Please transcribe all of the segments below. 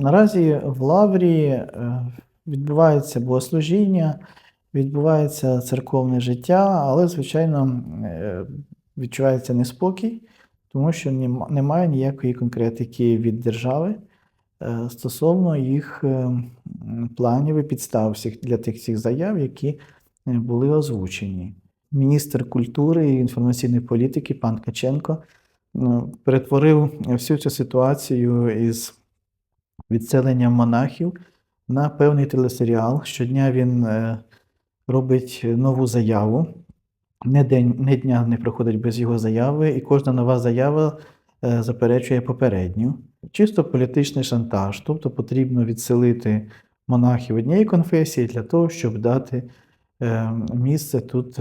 Наразі в Лаврі е, відбувається богослужіння, відбувається церковне життя, але, звичайно, е, відчувається неспокій, тому що немає ніякої конкретики від держави е, стосовно їх планів і підстав для тих всіх заяв, які були озвучені. Міністр культури і інформаційної політики пан Каченко ну, перетворив всю цю ситуацію із відселенням монахів на певний телесеріал. Щодня він е, робить нову заяву. Не день, не дня не проходить без його заяви, і кожна нова заява е, заперечує попередню. Чисто політичний шантаж, тобто потрібно відселити монахів однієї конфесії для того, щоб дати е, місце тут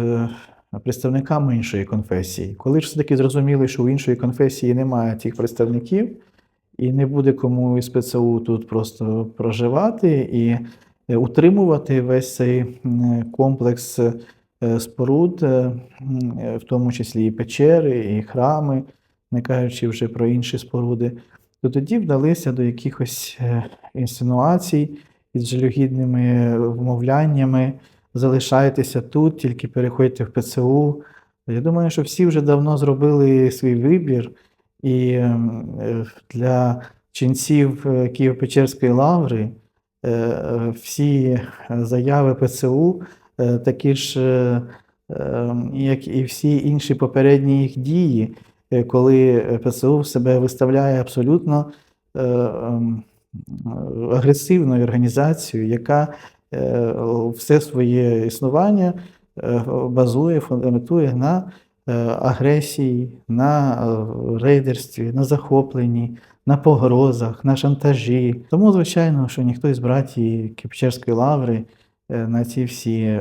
представникам іншої конфесії. Коли ж все-таки зрозуміли, що у іншої конфесії немає цих представників, і не буде кому із ПЦУ тут просто проживати і е, утримувати весь цей комплекс е, споруд, е, в тому числі і печери, і храми, не кажучи вже про інші споруди, то тоді вдалися до якихось інсинуацій із жалюгідними вмовляннями. Залишайтеся тут, тільки переходьте в ПЦУ. Я думаю, що всі вже давно зробили свій вибір, і ем, е, для ченців е, Києво-Печерської лаври е, всі заяви ПЦУ такі ж, е, е, як і всі інші попередні їх дії, коли ПЦУ себе виставляє абсолютно ем, агресивною організацією, яка все своє існування базує, фундаментує на агресії, на е, рейдерстві, на захопленні, на погрозах, на шантажі. Тому, звичайно, що ніхто із братії Кипчерської лаври е, на ці всі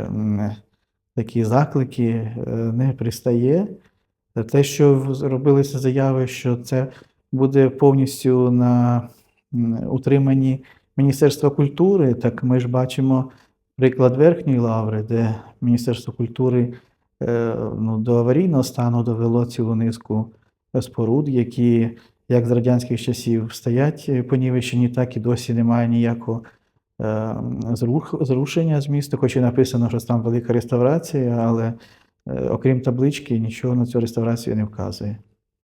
такі заклики е, не пристає. Те, що зробилися заяви, що це буде повністю на утриманні Міністерства культури, так ми ж бачимо приклад Верхньої лаври, де Міністерство культури е, ну, до аварійного стану довело цілу низку споруд, які як з радянських часів стоять е, понівечені, так і досі немає ніякого е, зрушення з міста, хоч і написано, що там велика реставрація, але е, окрім таблички, нічого на цю реставрацію не вказує.